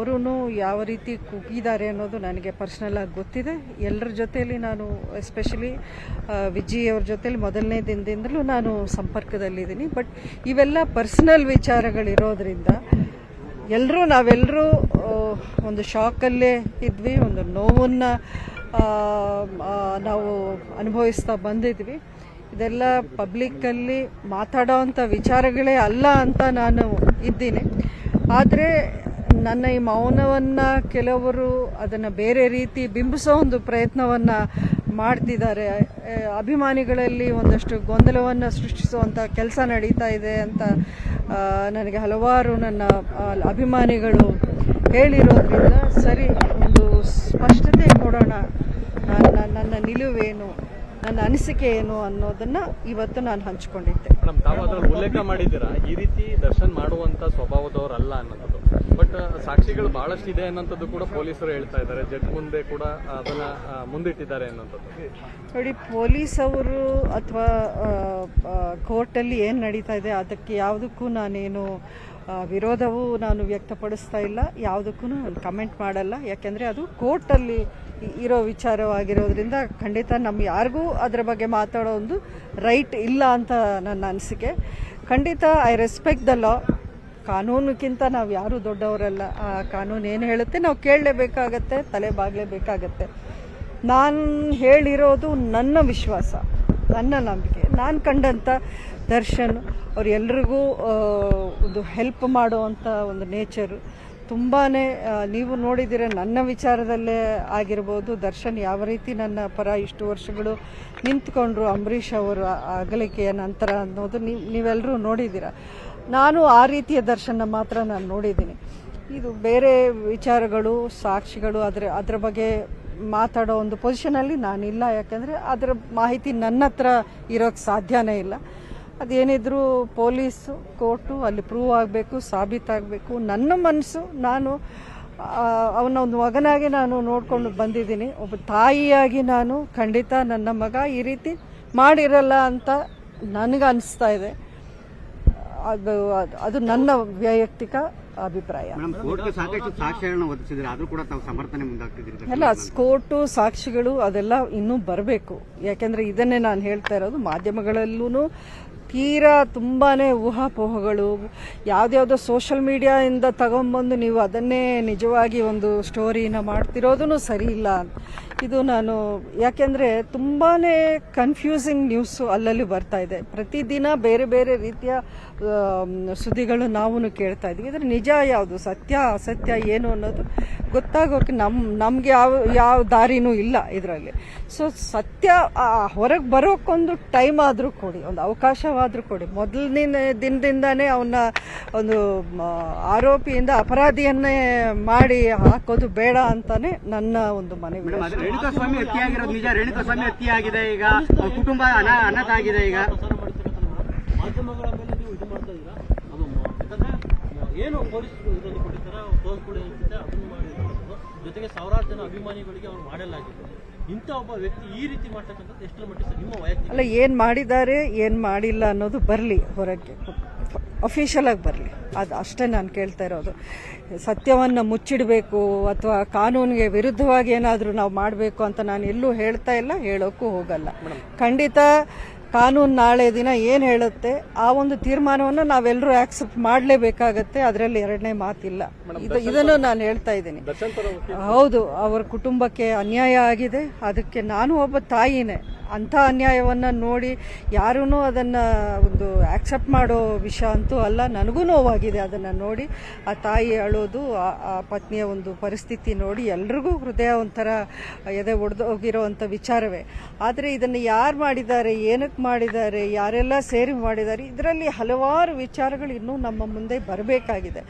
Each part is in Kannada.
ಅವರೂ ಯಾವ ರೀತಿ ಕುಗ್ಗಿದ್ದಾರೆ ಅನ್ನೋದು ನನಗೆ ಪರ್ಸ್ನಲ್ ಆಗಿ ಗೊತ್ತಿದೆ. ಎಲ್ಲರ ಜೊತೆಯಲ್ಲಿ ನಾನು ಎಸ್ಪೆಷಲಿ ವಿಜಿ ಅವ್ರ ಜೊತೆಲಿ ಮೊದಲನೇ ದಿನದಿಂದಲೂ ನಾನು ಸಂಪರ್ಕದಲ್ಲಿದ್ದೀನಿ. ಬಟ್ ಇವೆಲ್ಲ ಪರ್ಸ್ನಲ್ ವಿಚಾರಗಳಿರೋದ್ರಿಂದ ಎಲ್ಲರೂ ನಾವೆಲ್ಲರೂ ಒಂದು ಶಾಕಲ್ಲೇ ಇದ್ವಿ, ಒಂದು ನೋವನ್ನು ನಾವು ಅನುಭವಿಸ್ತಾ ಬಂದಿದ್ವಿ. ಇದೆಲ್ಲ ಪಬ್ಲಿಕ್ಕಲ್ಲಿ ಮಾತಾಡೋವಂಥ ವಿಚಾರಗಳೇ ಅಲ್ಲ ಅಂತ ನಾನು ಇದ್ದೀನಿ. ಆದರೆ ನನ್ನ ಈ ಮೌನವನ್ನು ಕೆಲವರು ಅದನ್ನು ಬೇರೆ ರೀತಿ ಬಿಂಬಿಸೋ ಒಂದು ಪ್ರಯತ್ನವನ್ನು ಮಾಡ್ತಿದ್ದಾರೆ. ಅಭಿಮಾನಿಗಳಲ್ಲಿ ಒಂದಷ್ಟು ಗೊಂದಲವನ್ನು ಸೃಷ್ಟಿಸುವಂಥ ಕೆಲಸ ನಡೀತಾ ಇದೆ ಅಂತ ನನಗೆ ಹಲವಾರು ನನ್ನ ಅಭಿಮಾನಿಗಳು ಹೇಳಿರೋದ್ರಿಂದ ಸರಿ, ಒಂದು ಸ್ಪಷ್ಟತೆ ಕೊಡೋಣ. ನನ್ನ ನನ್ನ ನಿಲುವೇನು? ನನ್ನ ಅನಿಸಿಕೆ ಏನು ಅನ್ನೋದನ್ನ ಇವತ್ತು ನಾನು ಹಂಚ್ಕೊಂಡಿದ್ದೆ. ಮೇಡಮ್ ತಾವು ಅದ್ರಲ್ಲಿ ಉಲ್ಲೇಖ ಮಾಡಿದ್ದೀರಾ? ಈ ರೀತಿ ದರ್ಶನ್ ಮಾಡುವಂತ ಸ್ವಭಾವದವರಲ್ಲ ಅನ್ನೋದು. ಬಟ್ ಸಾಕ್ಷಿಗಳು ಬಹಳಷ್ಟು ಇದೆ ಅನ್ನೋಂಥದ್ದು ಕೂಡ ಪೊಲೀಸರು ಹೇಳ್ತಾ ಇದ್ದಾರೆ. ಜಡ್ ಮುಂದೆ ಕೂಡ ಅದನ್ನ ಮುಂದಿಟ್ಟಿದ್ದಾರೆ ಅನ್ನೋಂಥದ್ದು. ನೋಡಿ ಪೊಲೀಸ್ ಅವರು ಅಥವಾ ಕೋರ್ಟಲ್ಲಿ ಏನು ನಡೀತಾ ಇದೆ ಅದಕ್ಕೆ ಯಾವುದಕ್ಕೂ ನಾನೇನು ವಿರೋಧವೂ ನಾನು ವ್ಯಕ್ತಪಡಿಸ್ತಾ ಇಲ್ಲ. ಯಾವುದಕ್ಕೂ ನಾನು ಕಮೆಂಟ್ ಮಾಡಲ್ಲ. ಯಾಕೆಂದರೆ ಅದು ಕೋರ್ಟಲ್ಲಿ ಇರೋ ವಿಚಾರವಾಗಿರೋದ್ರಿಂದ ಖಂಡಿತ ನಮ್ಮ ಯಾರಿಗೂ ಅದರ ಬಗ್ಗೆ ಮಾತಾಡೋ ಒಂದು ರೈಟ್ ಇಲ್ಲ ಅಂತ ನನ್ನ ಅನಿಸಿಕೆ. ಖಂಡಿತ ಐ ರೆಸ್ಪೆಕ್ಟ್ ದ ಲಾ ಕಾನೂನಿಗಿಂತ ನಾವು ಯಾರೂ ದೊಡ್ಡವರಲ್ಲ. ಆ ಕಾನೂನು ಏನು ಹೇಳುತ್ತೆ ನಾವು ಕೇಳಲೇಬೇಕಾಗತ್ತೆ, ತಲೆ ಬಾಗಲೇಬೇಕಾಗತ್ತೆ ನಾನು ಹೇಳಿರೋದು ನನ್ನ ವಿಶ್ವಾಸ, ನನ್ನ ನಂಬಿಕೆ. ನಾನು ಕಂಡಂಥ ದರ್ಶನ್ ಅವರೆಲ್ಲರಿಗೂ ಒಂದು ಹೆಲ್ಪ್ ಮಾಡುವಂಥ ಒಂದು ನೇಚರು ತುಂಬಾ ನೀವು ನೋಡಿದ್ದೀರ ನನ್ನ ವಿಚಾರದಲ್ಲೇ ಆಗಿರ್ಬೋದು. ದರ್ಶನ್ ಯಾವ ರೀತಿ ನನ್ನ ಪರ ಇಷ್ಟು ವರ್ಷಗಳು ನಿಂತ್ಕೊಂಡ್ರು, ಅಂಬರೀಷ್ ಅವರ ಅಗಲಿಕೆಯ ನಂತರ ಅನ್ನೋದು ನೀವು ನೀವೆಲ್ಲರೂ ನೋಡಿದ್ದೀರ ನಾನು ಆ ರೀತಿಯ ದರ್ಶನ ಮಾತ್ರ ನಾನು ನೋಡಿದ್ದೀನಿ. ಇದು ಬೇರೆ ವಿಚಾರಗಳು, ಸಾಕ್ಷಿಗಳು ಅದರ ಅದರ ಬಗ್ಗೆ ಮಾತಾಡೋ ಒಂದು ಪೊಸಿಷನಲ್ಲಿ ನಾನಿಲ್ಲ. ಯಾಕಂದರೆ ಅದರ ಮಾಹಿತಿ ನನ್ನ ಹತ್ರ ಇರೋಕ್ಕೆ ಸಾಧ್ಯನೇ ಇಲ್ಲ. ಅದೇನಿದ್ರು ಪೊಲೀಸು ಕೋರ್ಟು ಅಲ್ಲಿ ಪ್ರೂವ್ ಆಗಬೇಕು ಸಾಬೀತಾಗಬೇಕು. ನನ್ನ ಮನಸ್ಸು ನಾನು ಅವನ ಒಂದು ಮಗನಾಗಿ ನಾನು ನೋಡ್ಕೊಂಡು ಬಂದಿದ್ದೀನಿ. ಒಬ್ಬ ತಾಯಿಯಾಗಿ ನಾನು ಖಂಡಿತ ನನ್ನ ಮಗ ಈ ರೀತಿ ಮಾಡಿರಲ್ಲ ಅಂತ ನನಗೆ ಅನಿಸ್ತಾ ಇದೆ. ಅದು ಅದು- ಅದು ನನ್ನ ವೈಯಕ್ತಿಕ ಅಭಿಪ್ರಾಯ. ಎಲ್ಲ ಕೋರ್ಟು ಸಾಕ್ಷಿಗಳು ಅದೆಲ್ಲ ಇನ್ನೂ ಬರಬೇಕು. ಯಾಕೆಂದ್ರೆ ಇದನ್ನೇ ನಾನು ಹೇಳ್ತಾ ಇರೋದು ಮಾಧ್ಯಮಗಳಲ್ಲೂ ತೀರಾ ತುಂಬಾ ಊಹಾಪೋಹಗಳು. ಯಾವುದ್ಯಾವುದೋ ಸೋಷಲ್ ಮೀಡಿಯಾಯಿಂದ ತಗೊಂಬಂದು ನೀವು ಅದನ್ನೇ ನಿಜವಾಗಿ ಒಂದು ಸ್ಟೋರಿನ ಮಾಡ್ತಿರೋದೂ ಸರಿ ಇಲ್ಲ ಇದು ನಾನು, ಯಾಕೆಂದರೆ ತುಂಬಾ ಕನ್ಫ್ಯೂಸಿಂಗ್ ನ್ಯೂಸು ಅಲ್ಲಲ್ಲಿ ಬರ್ತಾ ಇದೆ. ಪ್ರತಿದಿನ ಬೇರೆ ಬೇರೆ ರೀತಿಯ ಸುದ್ದಿಗಳು ನಾವು ಕೇಳ್ತಾ ಇದ್ದೀವಿ. ಇದ್ರ ನಿಜ ಯಾವುದು, ಸತ್ಯ, ಅಸತ್ಯ, ಏನು ಅನ್ನೋದು ಗೊತ್ತಾಗೋಕೆ ನಮ್ಮ ನಮಗೆ ಯಾವ ಯಾವ ದಾರಿನೂ ಇಲ್ಲ ಇದರಲ್ಲಿ. ಸೊ ಸತ್ಯ ಹೊರಗೆ ಬರೋಕ್ಕೊಂದು ಟೈಮ್ ಆದರೂ ಕೊಡಿ. ಒಂದು ಅವಕಾಶವಾದರೂ ಕೊಡಿ. ಮೊದಲನೇ ದಿನದಿಂದನೇ ಅವನ್ನ ಒಂದು ಆರೋಪಿಯಿಂದ ಅಪರಾಧಿಯನ್ನೇ ಮಾಡಿ ಹಾಕೋದು ಬೇಡ ಅಂತಾನೆ ನನ್ನ ಒಂದು ಮನವಿ. ಮೇಡಮ್, ಅದು ರೇಣುಕಾ ಸ್ವಾಮಿ ಹತ್ಯೆಯಾಗಿರೋದು ನಿಜ. ರೇಣುಕಾ ಸ್ವಾಮಿ ಹತ್ಯೆಯಾಗಿದೆ ಈಗ. ಕುಟುಂಬ ಅನ, ಅನಾಥ ಆಗಿದೆ ಈಗ. ಮಾಧ್ಯಮಗಳ ಮೇಲೆ ನೀವು ಇದು ಮಾಡ್ತಾ ಇದ್ದೀರಾ? ಅದು ಯಾಕಂದ್ರೆ ಏನು ಪೊಲೀಸರು ಇದನ್ನು ಕೊಟ್ಟಿದ್ದಾರೆ ತೋರ್ಸ್ ಕೊಡಿ ಅಂತಿದೆ ಅದನ್ನು ಮಾಡಿರೋದು. ಜೊತೆಗೆ ಸಾವಿರಾರು ಜನ ಅಭಿಮಾನಿಗಳಿಗೆ ಅವ್ರು ಮಾಡಲಾಗಿದೆ. ಇಂಥ ಒಬ್ಬ ವ್ಯಕ್ತಿ ಈ ರೀತಿ ಮಾಡ್ತಕ್ಕಂಥದ್ದು ಎಷ್ಟರ ಮಟ್ಟಿಗೆ ನಿಮ್ಮ ವೈಯಕ್ತಿಕ ಅಲ್ಲ ಏನು ಮಾಡಿದ್ದಾರೆ ಏನು ಮಾಡಿಲ್ಲ ಅನ್ನೋದು ಬರಲಿ ಹೊರಗೆ. ಅಫಿಷಿಯಲಾಗಿ ಬರಲಿ. ಅದು ಅಷ್ಟೇ ನಾನು ಕೇಳ್ತಾ ಇರೋದು. ಸತ್ಯವನ್ನು ಮುಚ್ಚಿಡಬೇಕು ಅಥವಾ ಕಾನೂನಿಗೆ ವಿರುದ್ಧವಾಗಿ ಏನಾದರೂ ನಾವು ಮಾಡಬೇಕು ಅಂತ ನಾನು ಎಲ್ಲೂ ಹೇಳ್ತಾ ಇಲ್ಲ ಹೇಳೋಕ್ಕೂ ಹೋಗಲ್ಲ. ಖಂಡಿತ ಕಾನೂನು ನಾಳೆ ದಿನ ಏನು ಹೇಳುತ್ತೆ ಆ ಒಂದು ತೀರ್ಮಾನವನ್ನು ನಾವೆಲ್ಲರೂ ಆಕ್ಸೆಪ್ಟ್ ಮಾಡಲೇಬೇಕಾಗತ್ತೆ ಅದರಲ್ಲಿ ಎರಡನೇ ಮಾತಿಲ್ಲ. ಇದು ಇದನ್ನು ನಾನು ಹೇಳ್ತಾ ಇದ್ದೀನಿ. ಹೌದು ಅವರ ಕುಟುಂಬಕ್ಕೆ ಅನ್ಯಾಯ ಆಗಿದೆ ಅದಕ್ಕೆ ನಾನು ಒಬ್ಬ ತಾಯಿನೇ. ಅಂಥ ಅನ್ಯಾಯವನ್ನು ನೋಡಿ ಯಾರೂ ಅದನ್ನು ಒಂದು ಆ್ಯಕ್ಸೆಪ್ಟ್ ಮಾಡೋ ವಿಷಯ ಅಂತೂ ಅಲ್ಲ, ನನಗೂ ನೋವಾಗಿದೆ ಅದನ್ನು ನೋಡಿ. ಆ ತಾಯಿ ಅಳೋದು, ಆ- ಪತ್ನಿಯ ಒಂದು ಪರಿಸ್ಥಿತಿ ನೋಡಿ ಎಲ್ರಿಗೂ ಹೃದಯ ಒಂಥರ ಎದೆ ಒಡೆದೋಗಿರೋವಂಥ ವಿಚಾರವೇ. ಆದರೆ ಇದನ್ನು ಯಾರು ಮಾಡಿದ್ದಾರೆ ಏನಕ್ಕೆ ಮಾಡಿದ್ದಾರೆ, ಯಾರೆಲ್ಲ ಸೇರಿ ಮಾಡಿದ್ದಾರೆ, ಇದರಲ್ಲಿ ಹಲವಾರು ವಿಚಾರಗಳು ಇನ್ನೂ ನಮ್ಮ ಮುಂದೆ ಬರಬೇಕಾಗಿದೆ.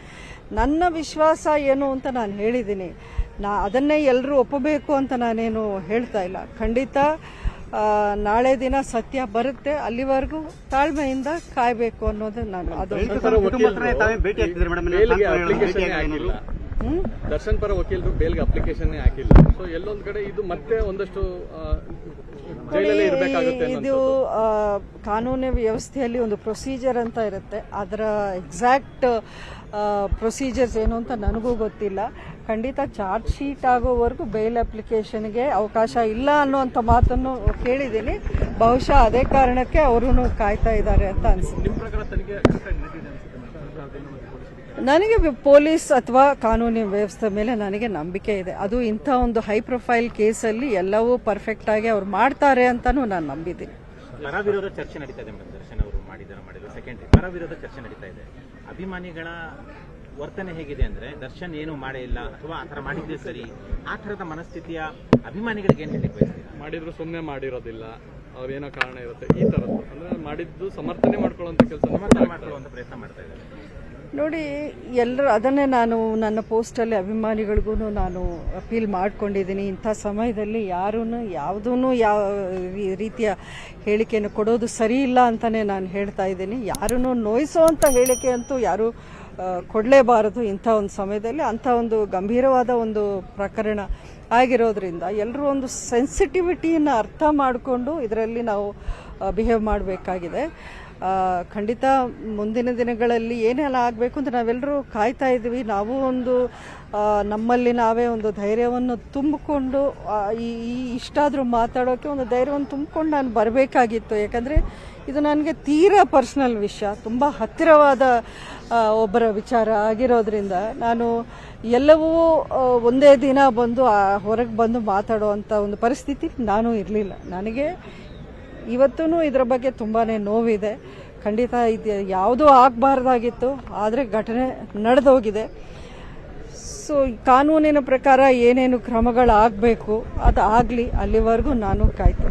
ನನ್ನ ವಿಶ್ವಾಸ ಏನು ಅಂತ ನಾನು ಹೇಳಿದ್ದೀನಿ. ನಾ ಅದನ್ನೇ ಎಲ್ಲರೂ ಒಪ್ಪಬೇಕು ಅಂತ ನಾನೇನು ಹೇಳ್ತಾ ಇಲ್ಲ. ಖಂಡಿತ ನಾಳೆ ದಿನ ಸತ್ಯ ಬರುತ್ತೆ ಅಲ್ಲಿವರೆಗೂ ತಾಳ್ಮೆಯಿಂದ ಕಾಯಬೇಕು ಅನ್ನೋದು ನಾನು ಅದು ದರ್ಶನ್ ಪರ ವಕೀಲರು ಬೇಲ್ಗೆ ಅಪ್ಲಿಕೇಶನ್ ಹಾಕಿಲ್ಲ. ಸೊ ಎಲ್ಲೊಂದ್ ಕಡೆ ಇದು ಮತ್ತೆ ಒಂದಷ್ಟು ಇದು ಕಾನೂನು ವ್ಯವಸ್ಥೆಯಲ್ಲಿ ಒಂದು ಪ್ರೊಸೀಜರ್ ಅಂತ ಇರುತ್ತೆ. ಅದರ ಎಕ್ಸಾಕ್ಟ್ ಪ್ರೊಸೀಜರ್ಸ್ ಏನು ಅಂತ ನನಗೂ ಗೊತ್ತಿಲ್ಲ. ಖಂಡಿತ ಚಾರ್ಜ್ ಶೀಟ್ ಆಗೋವರೆಗೂ ಬೇಲ್ ಅಪ್ಲಿಕೇಶನ್ಗೆ ಅವಕಾಶ ಇಲ್ಲ ಅನ್ನುವಂಥ ಮಾತನ್ನು ಕೇಳಿದ್ದೀನಿ. ಬಹುಶಃ ಅದೇ ಕಾರಣಕ್ಕೆ ಅವರು ಕಾಯ್ತಾ ಇದ್ದಾರೆ ಅಂತ ಅನಿಸುತ್ತೆ. ನನಗೆ ಪೊಲೀಸ್ ಅಥವಾ ಕಾನೂನಿನ ವ್ಯವಸ್ಥೆ ಮೇಲೆ ನನಗೆ ನಂಬಿಕೆ ಇದೆ. ಅದು ಇಂಥ ಒಂದು ಹೈ ಪ್ರೊಫೈಲ್ ಕೇಸಲ್ಲಿ ಎಲ್ಲವೂ ಪರ್ಫೆಕ್ಟ್ ಆಗಿ ಅವ್ರು ಮಾಡ್ತಾರೆ ಅಂತಾನು ನಾನು ನಂಬಿದ್ದೀನಿ. ಪರವಿರೋಧ ಚರ್ಚೆ ನಡೀತಾ ಇದೆ ಮೇಡಮ್. ದರ್ಶನ್ ಅವರು ಮಾಡಿದ್ದಾರೆ ಮಾಡಿದ್ರು. ಸೆಕೆಂಡ್ ಪರವಿರೋಧ ಚರ್ಚೆ ನಡೀತಾ ಇದೆ. ಅಭಿಮಾನಿಗಳ ವರ್ತನೆ ಹೇಗಿದೆ ಅಂದ್ರೆ ದರ್ಶನ್ ಏನು ಮಾಡೇ ಇಲ್ಲ ಅಥವಾ ಆ ಥರ ಮಾಡಿದ್ದೇ ಸರಿ. ಆ ಥರದ ಮನಸ್ಥಿತಿಯ ಅಭಿಮಾನಿಗಳಿಗೆ ಏನ್ ಹೇಳಲಿಕ್ಕೆ ಬಯಸ್ತೀರಾ? ಮಾಡಿದ್ರು ಸುಮ್ಮನೆ ಮಾಡಿರೋದಿಲ್ಲ. ಅವ್ರೇನೋ ಕಾರಣ ಇರುತ್ತೆ. ಈ ತರದ್ದು ಅಂದ್ರೆ ಮಾಡಿದ್ದು ಸಮರ್ಥನೆ ಮಾಡ್ಕೊಳ್ಳುವಂತ ಕೆಲಸ ಸಮರ್ಥನೆ ಮಾಡ್ಕೊಳ್ಳುವಂತ ಪ್ರಯತ್ನ ಮಾಡ್ತಾ ಇದ್ದಾರೆ. ನೋಡಿ, ಎಲ್ಲರೂ ಅದನ್ನೇ ನಾನು ನನ್ನ ಪೋಸ್ಟಲ್ಲಿ ಅಭಿಮಾನಿಗಳಿಗೂ ನಾನು ಅಪೀಲ್ ಮಾಡ್ಕೊಂಡಿದ್ದೀನಿ. ಇಂಥ ಸಮಯದಲ್ಲಿ ಯಾರೂ ಯಾವುದೂ ಯಾವ ರೀತಿಯ ಹೇಳಿಕೆಯನ್ನು ಕೊಡೋದು ಸರಿ ಇಲ್ಲ ಅಂತಲೇ ನಾನು ಹೇಳ್ತಾ ಇದ್ದೀನಿ. ಯಾರನ್ನು ನೋಯಿಸೋವಂಥ ಹೇಳಿಕೆ ಅಂತೂ ಯಾರೂ ಕೊಡಲೇಬಾರದು ಇಂಥ ಒಂದು ಸಮಯದಲ್ಲಿ. ಅಂಥ ಒಂದು ಗಂಭೀರವಾದ ಒಂದು ಪ್ರಕರಣ ಆಗಿರೋದ್ರಿಂದ ಎಲ್ಲರೂ ಒಂದು ಸೆನ್ಸಿಟಿವಿಟಿಯನ್ನು ಅರ್ಥ ಮಾಡಿಕೊಂಡು ಇದರಲ್ಲಿ ನಾವು ಬಿಹೇವ್ ಮಾಡಬೇಕಾಗಿದೆ. ಖಂಡಿತ ಮುಂದಿನ ದಿನಗಳಲ್ಲಿ ಏನೆಲ್ಲ ಆಗಬೇಕು ಅಂತ ನಾವೆಲ್ಲರೂ ಕಾಯ್ತಾ ಇದ್ದೀವಿ. ನಾವು ಒಂದು ನಮ್ಮಲ್ಲಿ ನಾವೇ ಒಂದು ಧೈರ್ಯವನ್ನು ತುಂಬಿಕೊಂಡು ಈ ಇಷ್ಟಾದರೂ ಮಾತಾಡೋಕ್ಕೆ ಒಂದು ಧೈರ್ಯವನ್ನು ತುಂಬಿಕೊಂಡು ನಾನು ಬರಬೇಕಾಗಿತ್ತು. ಯಾಕಂದರೆ ಇದು ನನಗೆ ತೀರಾ ಪರ್ಸ್ನಲ್ ವಿಷಯ, ತುಂಬ ಹತ್ತಿರವಾದ ಒಬ್ಬರ ವಿಚಾರ ಆಗಿರೋದ್ರಿಂದ ನಾನು ಎಲ್ಲವೂ ಒಂದೇ ದಿನ ಬಂದು ಹೊರಗೆ ಬಂದು ಮಾತಾಡುವಂಥ ಒಂದು ಪರಿಸ್ಥಿತಿ ನಾನು ಇರಲಿಲ್ಲ. ನನಗೆ ಇವತ್ತೂ ಇದರ ಬಗ್ಗೆ ತುಂಬಾ ನೋವಿದೆ. ಖಂಡಿತ ಇದು ಯಾವುದೂ ಆಗಬಾರ್ದಾಗಿತ್ತು, ಆದರೆ ಘಟನೆ ನಡೆದೋಗಿದೆ. ಸೊ ಕಾನೂನಿನ ಪ್ರಕಾರ ಏನೇನು ಕ್ರಮಗಳಾಗಬೇಕು ಅದು ಆಗಲಿ ಅಲ್ಲಿವರೆಗೂ ನಾನು ಕಾಯ್ತೇನೆ.